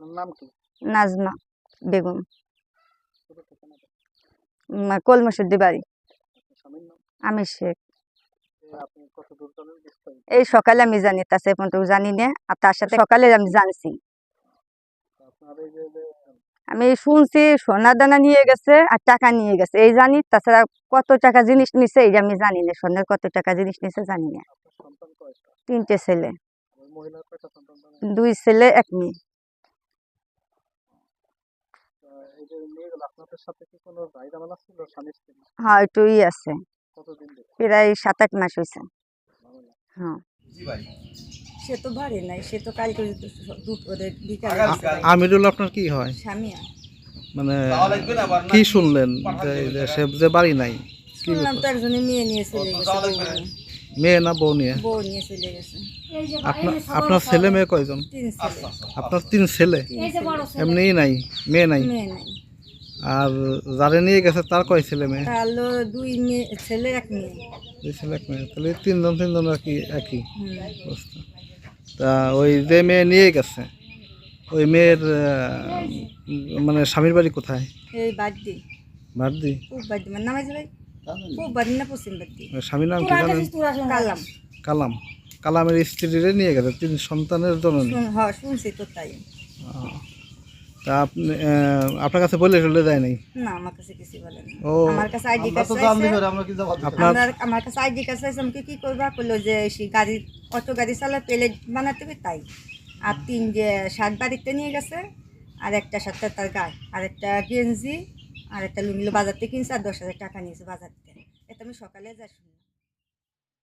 নাম কি? নাজমা বেগম। কলমসুদ্দি বাড়ি। আমি শেখ। এই সকালে আমি জানি তার সাথে পর্যন্ত জানি না আর তার সাথে সকালে আমি জানছি। তো আমি শুনছি সোনা দানা নিয়ে গেছে আর টাকা নিয়ে গেছে। এই জানি তাছাড়া কত টাকা জিনিস নিছে এই আমি জানি না। সোনার কত টাকা জিনিস নিছে জানি না। তিনটে ছেলে। দুই ছেলে এক মেয়ে তা এই যে মেয়েগুলো আপনাদের সাথে কি কোনো ভাই ঝামেলা ছিল স্বামী স্ত্রী হ্যাঁ একটুই আছে। প্রায় সাত আট মাস হয়েছে। হ্যাঁ। সে তো বাড়ি নাই সে তো কালকে দুপুরে বিকালে আমিরুল আপনার কি হয়? স্বামী মানে কি শুনলেন? যে যে সে যে বাড়ি নাই শুনলাম তো একজনে মেয়ে নিয়ে চলে গেছে বউ নিয়ে। মেয়ে না বউ নিয়ে? বউ নিয়ে চলে গেছে। আপনার আপনার ছেলে মেয়ে কয়জন? আপনার তিন ছেলে? এমনিই নাই? মেয়ে নাই? আর যারে নিয়ে গেছে তার কয় ছেলে মেয়ে? দুই মেয়ে ছেলে এক মেয়ে। দুই ছেলে এক মেয়ে। তাহলে তিনজন তিনজন আর কি একই। অবস্থা তা ওই যে মেয়ে নিয়ে গেছে ওই মেয়ের মানে স্বামীর বাড়ি কোথায়? এই বাড়ি বাড়ি মানে নামাজ ভাই। খুব পশ্চিম বাড়ি স্বামীর নাম কি জানেন? কালাম। কালাম। কালামের স্ত্রীরে নিয়ে গেছে তিন সন্তানের জননী। হ্যাঁ শুনছি তো তাই। তা আপনি আপনার কাছে বলে টলে যায় নাই? না আমার কাছে কিছু বলে না আমার কাছে আইডি কার্ড আপনার আমার আমার কাছে আইডি কার্ড চাইছে আমাকে কি করবা? যে সে গাড়ি অটো গাড়ি চালা প্লেট বানাতে হবে তাই। আর তিন যে বাড়িতে নিয়ে গেছে আর একটা সাথে তার গায়ে আর একটা গেঞ্জি আর একটা লুঙ্গিলো বাজার থেকে কিনছে আর দশ হাজার টাকা নিয়েছে বাজার থেকে। এটা আমি সকালে যা শুনলাম।